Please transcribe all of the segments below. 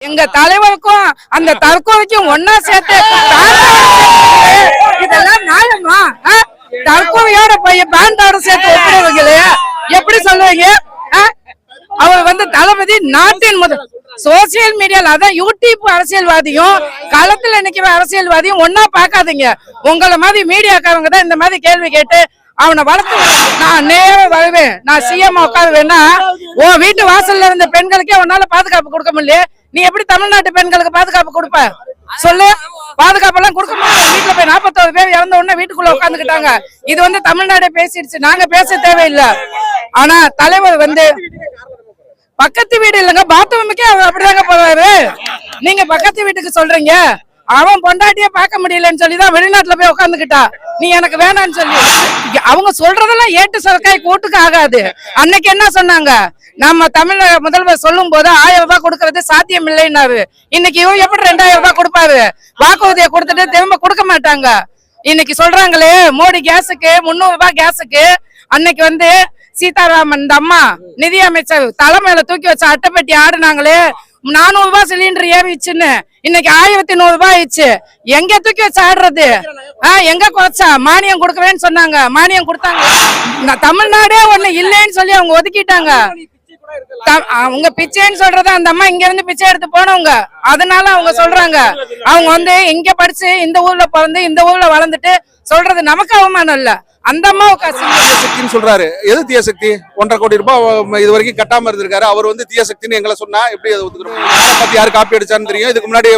எங்க தலைவருக்கும் அந்த தற்கொலைக்கும் ஒன்னா சேர்த்து இதெல்லாம் நியாயமா ஆ? தற்கொலையோட பையன் பேண்டோட சேர்த்து ஒப்பிடுவீங்களே எப்படி சொல்லுவீங்க? ஆ? அவர் வந்து தளபதி நாட்டின் முதல் சோசியல் மீடியால அதான் யூடியூப் அரசியல்வாதியும் களத்துல நிக்கிற அரசியல்வாதியும் ஒன்னா பார்க்காதீங்க. உங்களை மாதிரி மீடியாக்காரங்க தான் இந்த மாதிரி கேள்வி கேட்டு அவனை வளர்த்து நான் நேரம் வருவேன். நான் சிஎம் உட்காருவேன்னா உன் வீட்டு வாசல்ல இருந்த பெண்களுக்கே உன்னால பாதுகாப்பு கொடுக்க முடியல நீ எப்படி தமிழ்நாட்டு பெண்களுக்கு பாதுகாப்பு கொடுப்ப? சொல்லு. பாதுகாப்பு எல்லாம் கொடுக்க மாட்டோம் வீட்டுல போய் நாற்பத்தோரு பேர் இறந்த உடனே வீட்டுக்குள்ள உட்காந்துக்கிட்டாங்க இது வந்து தமிழ்நாடே பேசிடுச்சு. நாங்க பேச தேவையில்லை. ஆனா தலைவர் வந்து பக்கத்து வீடு இல்லைங்க பாத்ரூமுக்கே அவர் அப்படிதாங்க போறாரு. நீங்க பக்கத்து வீட்டுக்கு சொல்றீங்க. அவன் பொண்டாட்டியே பார்க்க முடியலன்னு சொல்லி தான் வெளிநாட்டுல போய் உட்காந்துக்கிட்டா நீ எனக்கு வேணாம்னு சொல்லி. அவங்க சொல்றதெல்லாம் ஏட்டு சரக்காய் கூட்டுக்கு ஆகாது. அன்னைக்கு என்ன சொன்னாங்க? நம்ம தமிழக முதல்வர் சொல்லும் போது ஆயிரம் ரூபாய் கொடுக்கறது சாத்தியம் இல்லைன்னாரு. இன்னைக்கு இவன் எப்படி ரெண்டாயிரம் ரூபாய் கொடுப்பாரு? வாக்குறுதியை கொடுத்துட்டு திரும்ப கொடுக்க மாட்டாங்க. இன்னைக்கு சொல்றாங்களே மோடி கேஸுக்கு முன்னூறு ரூபாய் கேஸுக்கு. அன்னைக்கு வந்து சீதாராமன் இந்த அம்மா நிதி அமைச்சர் தலைமையில தூக்கி வச்ச அட்டைப்பட்டி ஆடுனாங்களே நானூறு ரூபாய் சிலிண்டர் ஏவிச்சுன்னு இன்னைக்கு ஆயிரத்தி நூறு ரூபாய் ஆயிடுச்சு. எங்க தூக்கி வச்சு ஆடுறது? ஆஹ் எங்க குறைச்சா? மானியம் கொடுக்கவேன்னு சொன்னாங்க. மானியம் கொடுத்தாங்க. தமிழ்நாடே ஒண்ணு இல்லைன்னு சொல்லி அவங்க ஒதுக்கிட்டாங்க. த- அவங்க பிச்சைன்னு சொல்றது அந்த அம்மா இங்க இருந்து பிச்சை எடுத்து போனவங்க. அதனால அவங்க சொல்றாங்க. அவங்க வந்து இங்க படிச்சு இந்த ஊர்ல பிறந்து இந்த ஊர்ல வளர்ந்துட்டு சொல்றது நமக்கு அவமானம் இல்ல. அந்த அம்மாவுக்கு அசிங்கம். சக்தின்னு சொல்றாரு. எது தீய சக்தி? ஒன்றரை கோடி ரூபாய் இது வரைக்கும் கட்டாம இருந்திருக்காரு. அவர் வந்து தீய சக்தின்னு எங்களை சொன்னா எப்படி அதை ஒத்துக்கிறோம்? பத்தி யாரு காப்பி அடிச்சான்னு தெரியும். இதுக்கு முன்னாடி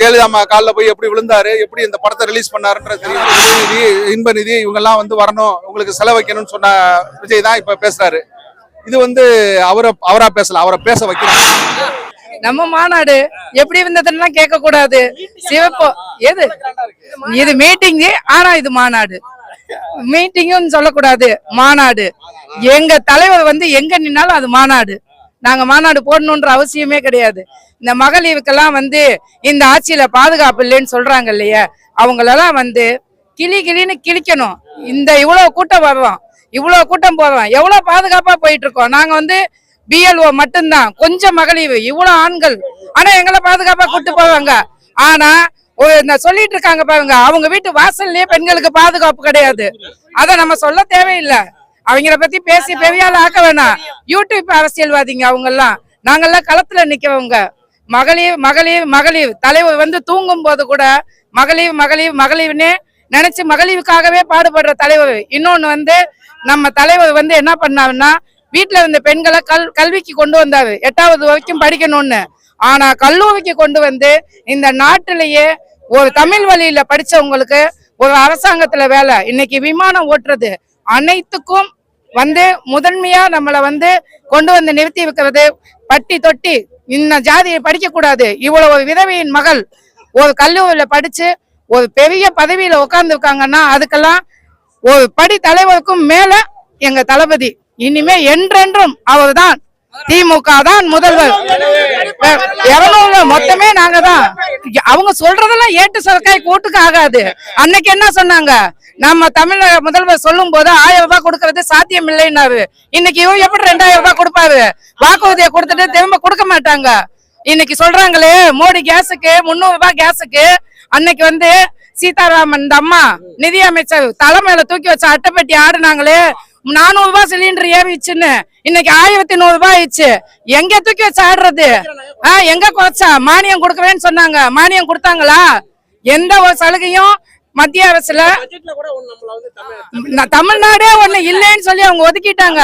ஜெயலலிதா அம்மா காலில் போய் எப்படி விழுந்தாரு? எப்படி இந்த படத்தை ரிலீஸ் பண்ணாருன்றது தெரியும். உதயநிதி இன்ப நிதி இவங்க எல்லாம் வந்து வரணும். உங்களுக்கு செலவைக்கணும்னு சொன்ன விஜய் தான் இப்ப பேசுறாரு. இது வந்து அவரை அவரா பேசல அவரை பேச வைக்கிறாங்க. நம்ம மாநாடு எப்படி இருந்ததுன்னா கேட்க கூடாது சிவப்பு எது? இது மீட்டிங் ஆனா இது மாநாடு. மீட்டிங்கும் சொல்லக்கூடாது மாநாடு. எங்க தலைவர் வந்து எங்க நின்னாலும் அது மாநாடு. நாங்க மாநாடு போடணுன்ற அவசியமே கிடையாது. இந்த மகளிருக்கெல்லாம் வந்து இந்த ஆட்சியில பாதுகாப்பு இல்லைன்னு சொல்றாங்க இல்லையா? அவங்களெல்லாம் வந்து கிளி கிளின்னு கிழிக்கணும். இந்த இவ்வளவு கூட்டம் வர்றோம். இவ்வளவு கூட்டம் போடுறோம் எவ்வளவு பாதுகாப்பா போயிட்டு இருக்கோம் நாங்க வந்து பிஎல்ஓ மட்டும்தான். கொஞ்சம் மகளிர் இவ்வளவு ஆண்கள். ஆனா எங்களை பாதுகாப்பா கூட்டு போவாங்க. ஆனா சொல்லிட்டு இருக்காங்க பாருங்க அவங்க வீட்டு வாசல்லயே பெண்களுக்கு பாதுகாப்பு கிடையாது. அத நம்ம சொல்ல தேவையில்லை. அவங்கள பத்தி பேசி பெரிய ஆள் ஆக்க வேணாம். யூடியூப் அரசியல்வாதிங்க அவங்க எல்லாம் நாங்கெல்லாம் களத்துல நிக்கிறவங்க மகளிர் மகளிர் மகளிர். தலைவர் வந்து தூங்கும் போது கூட மகளிர் மகளிர் மகளிர்னே நினைச்சு மகளிருக்காகவே பாடுபடுற தலைவர். இன்னொன்னு வந்து நம்ம தலைவர் வந்து என்ன பண்ணாருன்னா வீட்டுல இருந்த பெண்களை கல் கல்விக்கு கொண்டு வந்தாரு. எட்டாவது வரைக்கும் படிக்கணும்னு. ஆனா கல்லூரிக்கு கொண்டு வந்து இந்த நாட்டிலேயே ஒரு தமிழ் வழியில படிச்சவங்களுக்கு ஒரு அரசாங்கத்துல வேலை. இன்னைக்கு விமானம் ஓட்டுறது அனைத்துக்கும் வந்து முதன்மையா நம்மளை வந்து கொண்டு வந்து நிறுத்தி வைக்கிறது. பட்டி தொட்டி இந்த ஜாதியை படிக்க கூடாது இவ்வளவு ஒரு விதவையின் மகள் ஒரு கல்லூரியில படிச்சு ஒரு பெரிய பதவியில உட்கார்ந்து இருக்காங்கன்னா அதுக்கெல்லாம் ஒரு படி தலைவருக்கும் மேல எங்க தளபதி. இனிமே என்றென்றும் அவர்தான் திமுக தான் முதல்வர். இருநூறு மொத்தமே நாங்க தான். அவங்க சொல்றதெல்லாம் ஏட்டு சரக்காய் கூட்டுக்கு ஆகாது. அன்னைக்கு என்ன சொன்னாங்க? நம்ம தமிழக முதல்வர் சொல்லும் போது ஆயிரம் ரூபாய் கொடுக்கறது சாத்தியம் இல்லைன்னாரு. இன்னைக்கு இவன் எப்படி ரெண்டாயிரம் ரூபாய் கொடுப்பாரு? வாக்குறுதியை கொடுத்துட்டு திரும்ப கொடுக்க மாட்டாங்க. இன்னைக்கு சொல்றாங்களே மோடி கேஸுக்கு முந்நூறு ரூபாய் கேஸுக்கு. அன்னைக்கு வந்து சீதாராமன் இந்த அம்மா நிதி அமைச்சர் தலைமையில தூக்கி வச்ச அட்டைப்பட்டி ஆடுனாங்களே நானூறு ரூபாய் சிலிண்டர் ஏறிச்சுன்னு இன்னைக்கு ஆயிரத்தி நூறு ரூபாய் ஆயிடுச்சு. எங்க தூக்கி வச்சு ஆடுறது? ஆஹ் எங்க குறைச்சா? மானியம் கொடுக்கறேன்னு சொன்னாங்க. மானியம் கொடுத்தாங்களா? எந்த ஒரு சலுகையும் மத்திய அரசுல தமிழ்நாடே ஒண்ணு இல்லைன்னு சொல்லி அவங்க ஒதுக்கிட்டாங்க.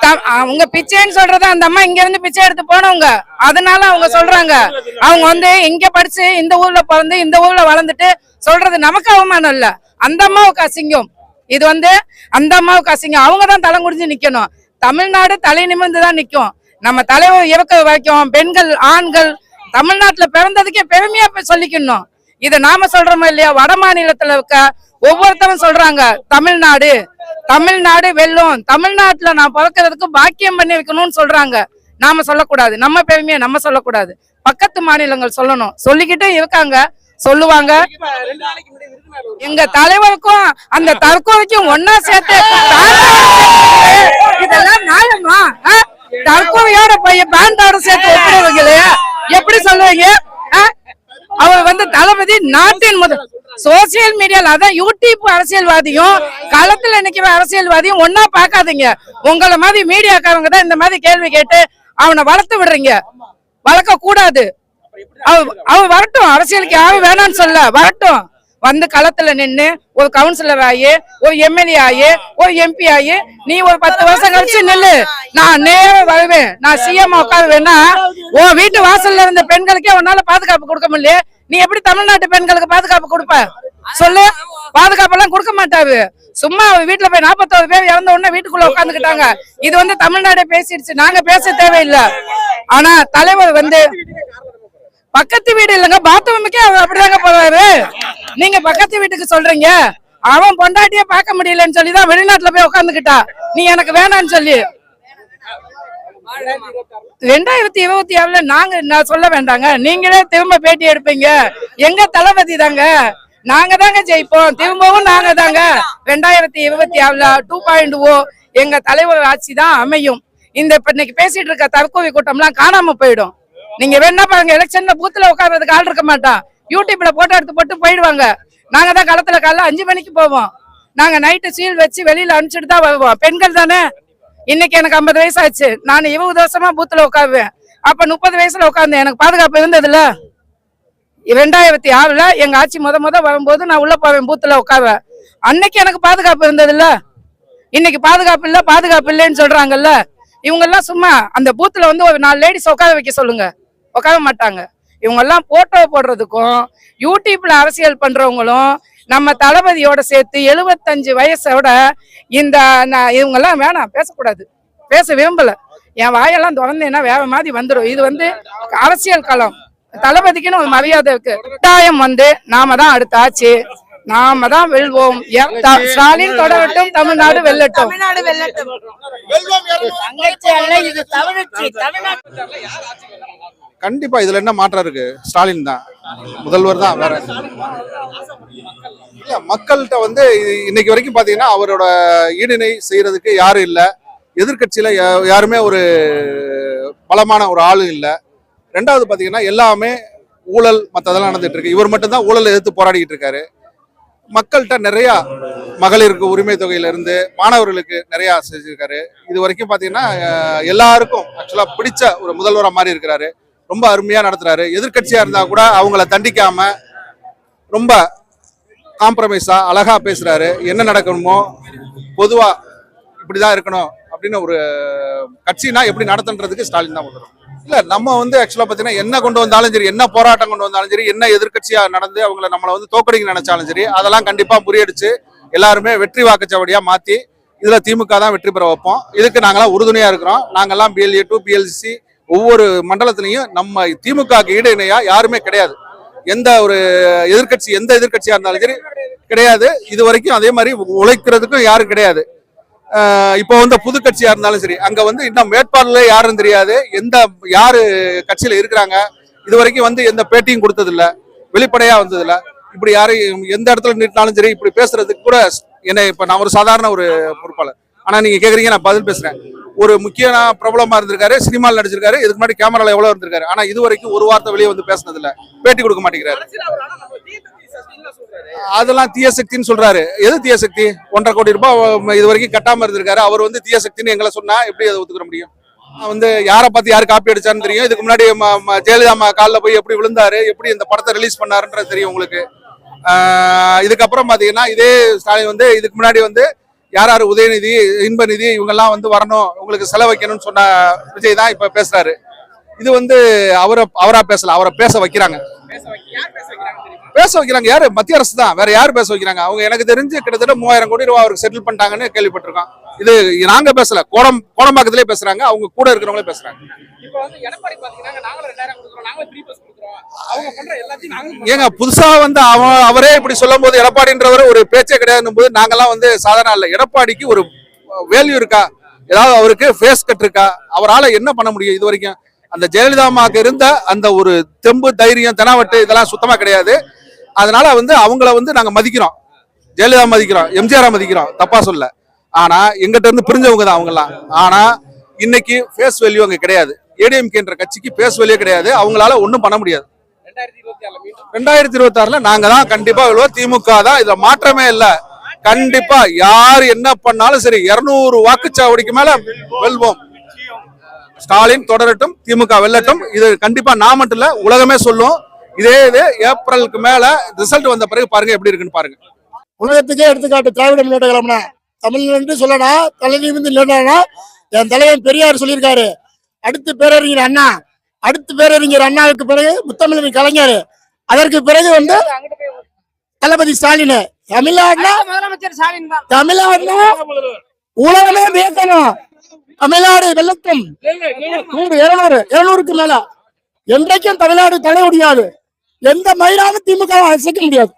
த- அவங்க பிச்சைன்னு சொல்றது அந்த அம்மா இங்க இருந்து பிச்சை எடுத்து போனவங்க. அதனால அவங்க சொல்றாங்க. அவங்க வந்து இங்க படிச்சு இந்த ஊர்ல பிறந்து இந்த ஊர்ல வளர்ந்துட்டு சொல்றது நமக்கு அவமானம் இல்ல. அந்த அம்மாவுக்கு அசிங்கம். இது வந்து அந்த அம்மாவுக்கு அசிங்கம். அவங்க தான் தலைமுடிஞ்சு நிக்கணும். தமிழ்நாடு தலை நிமிர்ந்து தான் நிக்கும். நம்ம தலைவர் இறக்க வைக்கும். பெண்கள் ஆண்கள் தமிழ்நாட்டுல பிறந்ததுக்கே பெருமையா போய் சொல்லிக்கணும். இத நாம சொல்றோமோ இல்லையா? வட மாநிலத்துல இருக்க ஒவ்வொருத்தரும் சொல்றாங்க தமிழ்நாடு தமிழ்நாடு வெல்லும். தமிழ்நாட்டுல நான் பிறக்கிறதுக்கு பாக்கியம் பண்ணி வைக்கணும்னு சொல்றாங்க. நாம சொல்லக்கூடாது. நம்ம பெருமையை நம்ம சொல்லக்கூடாது. பக்கத்து மாநிலங்கள் சொல்லணும். சொல்லிக்கிட்டே இருக்காங்க. சொல்லுவாங்க. எங்க தலைவருக்கும் அந்த தற்கொலைக்கும் ஒன்னா சேர்த்து இதெல்லாம் நியாயமா? தற்கொலையோட பையன் பேண்டோட சேர்த்து ஒப்பிடுவீங்களே எப்படி சொல்லுவீங்க? அவர் வந்து தளபதி நாட்டின் முதல். சோசியல் மீடியால அதான் யூடியூப் அரசியல்வாதியும் களத்துல நிக்கிற அரசியல்வாதியும் ஒன்னா பாக்காதீங்க உங்களை மாதிரி மீடியாக்காரங்க தான் இந்த மாதிரி கேள்வி கேட்டு அவனை வளர்த்து விடுறீங்க. வளர்க்க கூடாது அவன் வரட்டும். அரசியலுக்கு யாரும் வேணாம்னு சொல்ல. வரட்டும். வந்து களத்துல நின்னு ஒரு கவுன்சிலர் ஆகி ஒரு எம்எல்ஏ ஆகி ஒரு எம்பி ஆகி நீ ஒரு பத்து வருஷம் கழிச்சு நில்லு. நான் நேரா வருவேன். நான் சிஎம் உட்காருவேன்னா உன் வீட்டு வாசல்ல இருந்த பெண்களுக்கே உன்னால பாதுகாப்பு கொடுக்க முடியல நீ எப்படி தமிழ்நாட்டு பெண்களுக்கு பாதுகாப்பு கொடுப்ப? சொல்லு. பாதுகாப்பு எல்லாம் கொடுக்க மாட்டாரு சும்மா வீட்டுல போய் நாற்பத்தோரு பேர் இறந்த உடனே வீட்டுக்குள்ள உட்காந்துக்கிட்டாங்க இது வந்து தமிழ்நாடே பேசிடுச்சு. நாங்க பேச தேவையில்லை. ஆனா தலைவர் வந்து பக்கத்து வீடு இல்லைங்க பாத்ரூமுக்கே அவர் அப்படிதாங்க போறாரு. நீங்க பக்கத்து வீட்டுக்கு சொல்றீங்க. அவன் பொண்டாட்டிய பார்க்க முடியலன்னு சொல்லி தான் வெளிநாட்டுல போய் உட்காந்துக்கிட்டா நீ எனக்கு வேணாம்னு சொல்லி. ரெண்டாயிரத்தி இருபத்தி ஆறுல நாங்க நான் சொல்ல வேண்டாங்க. நீங்களே திரும்ப பேட்டி எடுப்பீங்க. எங்க தளபதி தாங்க? நாங்க தாங்க ஜெயிப்போம். திரும்பவும் நாங்க தாங்க. ரெண்டாயிரத்தி இருபத்தி ஆறுல டூ பாயிண்ட் ஓ எங்க தலைவர் ஆட்சி தான் அமையும். இந்த இப்ப இன்னைக்கு பேசிட்டு இருக்க தற்கொலை கூட்டம்லாம் காணாம போயிடும். நீங்க வேணா பாருங்க எலெக்ஷன்ல பூத்துல உட்கார்றதுக்கு ஆள் இருக்க மாட்டான் யூடியூப்ல போட்டோ எடுத்து போட்டு போயிடுவாங்க. நாங்க தான் களத்துல காலைல அஞ்சு மணிக்கு போவோம். நாங்க நைட்டு சீல் வச்சு வெளியில அனுப்பிச்சிட்டு தான் வருவோம். பெண்கள் தானே? இன்னைக்கு எனக்கு ஐம்பது வயசு ஆச்சு நான் இருபது வருஷமா பூத்துல உட்காருவேன். அப்ப முப்பது வயசுல உட்காந்து எனக்கு பாதுகாப்பு இருந்ததுல? ரெண்டாயிரத்தி ஆறுல எங்க ஆட்சி முத முத வரும்போது நான் உள்ள போவேன் பூத்துல உட்காருவேன் அன்னைக்கு எனக்கு பாதுகாப்பு இருந்ததுல்ல இன்னைக்கு பாதுகாப்பு இல்ல பாதுகாப்பு இல்லைன்னு சொல்றாங்கல்ல? இவங்க எல்லாம் சும்மா அந்த பூத்துல வந்து ஒரு நாலு லேடிஸ் உட்கார வைக்க சொல்லுங்க. உட்கார மாட்டாங்க. இவங்க எல்லாம் போட்டோ போடுறதுக்கும் யூடியூப்ல அரசியல் பண்றவங்களும் நம்ம தளபதியோட சேர்த்து எழுபத்தஞ்சு வயசோட இந்த இவங்க எல்லாம் வேணாம் பேசக்கூடாது. பேச விரும்பல. என் வாயெல்லாம் திறந்தேன்னா வேற மாதிரி வந்துடும் இது வந்து அரசியல் களம். தளபதிக்குன்னு ஒரு மரியாதை இருக்கு. கட்டாயம் வந்து நாம தான் அடுத்த ஆட்சி. நாம தான் வெல்வோம். ஸ்டாலின் தொடரட்டும் தமிழ்நாடு வெல்லட்டும். தமிழ்நாடு இது தமிழ்நாடு கண்டிப்பா இதுல என்ன மாற்றம் இருக்கு? ஸ்டாலின் தான். முதல்வர் தான் வேற. இல்ல மக்கள்கிட்ட வந்து இ- இன்னைக்கு வரைக்கும் பாத்தீங்கன்னா அவரோட ஈடுணை செய்யறதுக்கு யாரும் இல்ல. எதிர்கட்சியில யா- யாருமே ஒரு பலமான ஒரு ஆளு இல்ல. ரெண்டாவது பாத்தீங்கன்னா எல்லாமே ஊழல் மத்ததெல்லாம் நடந்துட்டு இருக்கு. இவர் மட்டும்தான் ஊழல் எதிர்த்து போராடிக்கிட்டு இருக்காரு. மக்கள்கிட்ட நிறைய மகளிருக்கு உரிமை தொகையில இருந்து மாணவர்களுக்கு நிறைய செஞ்சிருக்காரு. இது வரைக்கும் பாத்தீங்கன்னா எல்லாருக்கும் ஆக்சுவலா பிடிச்ச ஒரு முதல்வரா மாறி இருக்கிறாரு. ரொம்ப அருமையாக நடத்துகிறாரு எதிர்கட்சியாக இருந்தால் கூட அவங்கள தண்டிக்காம ரொம்ப காம்ப்ரமைஸாக அழகாக பேசுகிறாரு என்ன நடக்கணுமோ பொதுவாக இப்படி தான் இருக்கணும் அப்படின்னு ஒரு கட்சினா எப்படி நடத்துன்றதுக்கு ஸ்டாலின் தான் வந்துடும் இல்லை நம்ம வந்து ஆக்சுவலாக பார்த்தீங்கன்னா என்ன கொண்டு வந்தாலும் சரி என்ன போராட்டம் கொண்டு வந்தாலும் சரி என்ன எதிர்கட்சியாக நடந்து அவங்கள நம்மளை வந்து தோக்கடிக்க நினைச்சாலும் சரி அதெல்லாம் கண்டிப்பாக முறியடிச்சு எல்லாருமே வெற்றி வாக்குச்சாவடியாக மாற்றி இதில் திமுக தான் வெற்றி பெற வைப்போம். இதுக்கு நாங்களாம் உறுதுணையாக இருக்கிறோம். நாங்கள்லாம் பிஎல்ஏ டூ பிஎல்சி ஒவ்வொரு மண்டலத்திலையும் நம்ம திமுகக்கு ஈடு இணையா யாருமே கிடையாது. எந்த ஒரு எதிர்க்கட்சி எந்த எதிர்கட்சியா இருந்தாலும் சரி கிடையாது. இது வரைக்கும் அதே மாதிரி உழைக்கிறதுக்கும் யாரும் கிடையாது. இப்போ வந்து புது கட்சியா இருந்தாலும் சரி அங்க வந்து இன்னும் வேட்பாளர்களே யாருன்னு தெரியாது. எந்த யாரு கட்சியில இருக்கிறாங்க? இது வரைக்கும் வந்து எந்த பேட்டியும் கொடுத்ததில்ல. வெளிப்படையா வந்ததில்ல. இப்படி யாரையும் எந்த இடத்துல நின்னாலும் சரி இப்படி பேசுறதுக்கு கூட என்ன இப்ப நான் ஒரு சாதாரண ஒரு பொறுப்பாளர். ஆனா நீங்க கேக்குறீங்க நான் பதில் பேசுறேன். ஒரு முக்கிய பிரபலமா இருந்திருக்காரு சினிமாவில் நடிச்சிருக்காரு. இதுக்கு முன்னாடி கேமரால எவ்வளவு இருந்திருக்காரு? ஆனா இது வரைக்கும் ஒரு வார்த்தை வெளியே வந்து பேசுனது இல்ல பேட்டி கொடுக்க மாட்டேங்கிறாரு. அதெல்லாம் தீய சக்தின்னு சொல்றாரு. எது தீய சக்தி? ஒன்றரை கோடி ரூபாய் இது வரைக்கும் கட்டாம இருந்திருக்காரு. அவர் வந்து தீய சக்தின்னு எங்களை சொன்னா எப்படி அதை ஒத்துக்கிற முடியும்? வந்து யாரை பார்த்து யாரு காப்பி அடிச்சான்னு தெரியும். இதுக்கு முன்னாடி ஜெயலலிதா காலில் போய் எப்படி விழுந்தாரு எப்படி இந்த படத்தை ரிலீஸ் பண்ணாருன்றது தெரியும் உங்களுக்கு. இதுக்கப்புறம் பாத்தீங்கன்னா இதே ஸ்டாலின் வந்து இதுக்கு முன்னாடி வந்து யார் யார் உதயநிதி இன்பநிதி இவங்கெல்லாம் வந்து வரணும் உங்களுக்கு செலவைக்கணும்னு சொன்ன விஜய் தான் இப்போ பேசுறாரு. இது வந்து அவரை அவரா பேசல அவரை பேச வைக்கிறாங்க. பேச வைக்க யார் பேச வைக்கிறாங்க. பேச வைக்கிறாங்க யாரு? மத்திய அரசு தான். வேற யார் பேச வைக்கிறாங்க? அவங்க எனக்கு தெரிஞ்சு கிட்டத்தட்ட மூவாயிரம் கோடி ரூபா அவருக்கு செட்டில் பண்ணிட்டாங்கன்னு கேள்விப்பட்டிருக்கோம். இது நாங்க பேசல. கோடம் கோடம்பாக்கத்திலே பேசுறாங்க. அவங்க கூட இருக்கிறவங்களே பேசுறாங்க. ஏங்க புதுசா வந்து அவன் அவரே இப்படி சொல்லும் போது எடப்பாடின்றவர் ஒரு பேச்சே கிடையாதுன்னும் போது நாங்கெல்லாம் வந்து சாதாரண இல்ல. எடப்பாடிக்கு ஒரு வேல்யூ இருக்கா? ஏதாவது அவருக்கு ஃபேஸ் கட் இருக்கா? அவரால என்ன பண்ண முடியும் இது வரைக்கும்? அந்த ஜெயலலிதா அம்மாவுக்கு இருந்த அந்த ஒரு தெம்பு தைரியம் தெனாவட்டு இதெல்லாம் சுத்தமா கிடையாது. அதனால வந்து அவங்கள வந்து நாங்க மதிக்கிறோம். ஜெயலலிதா மதிக்கிறோம். எம்ஜிஆர் மதிக்கிறோம். தப்பா சொல்ல ஆனா எங்கிட்ட இருந்து பிரிஞ்சவங்க தான் அவங்கெல்லாம். ஆனா இன்னைக்கு ஃபேஸ் வேல்யூ அங்கே கிடையாது. ஏடிஎம்கே என்ற கட்சிக்கு வேல்யூ கிடையாது. அவங்களால ஒன்றும் பண்ண முடியாது. ரெண்டாயிரத்தி இருபத்தி ஆறுல நாங்க தான் கண்டிப்பா வெல்வோம் திமுக தான். இதுல மாற்றமே இல்ல. கண்டிப்பா யார் என்ன பண்ணாலும் சரி இருநூறு வாக்குச்சாவடிக்கு மேல வெல்வோம். ஸ்டாலின் தொடரட்டும் திமுக வெல்லட்டும். இது கண்டிப்பா நான் மட்டும் இல்ல உலகமே சொல்லும். இதே இது ஏப்ரலுக்கு மேல ரிசல்ட் வந்த பிறகு பாருங்க எப்படி இருக்குன்னு பாருங்க. உலகத்துக்கே எடுத்துக்காட்டு திராவிட முன்னேற்ற கழகம்னா தமிழ்நாடு சொல்லடா தலை நிமிந்து இல்லைனா என் தலைவன் பெரியார் சொல்லியிருக்காரு. அடுத்து பேரறிஞர் அண்ணா அடுத்து பேரறிஞர் அண்ணாவுக்கு பிறகு முத்தமிழர் கலைஞர். அதற்கு பிறகு வந்து தளபதி ஸ்டாலின். தான். தமிழ்நாடுல உலகமே வியக்கணும் தமிழ்நாடு வெள்ளத்தும் நூறு இருநூறு இருநூறுக்கு மேல. என்றைக்கும் தமிழ்நாடு தலை முடியாது எந்த மயிலாலும் திமுக அசைக்க முடியாது.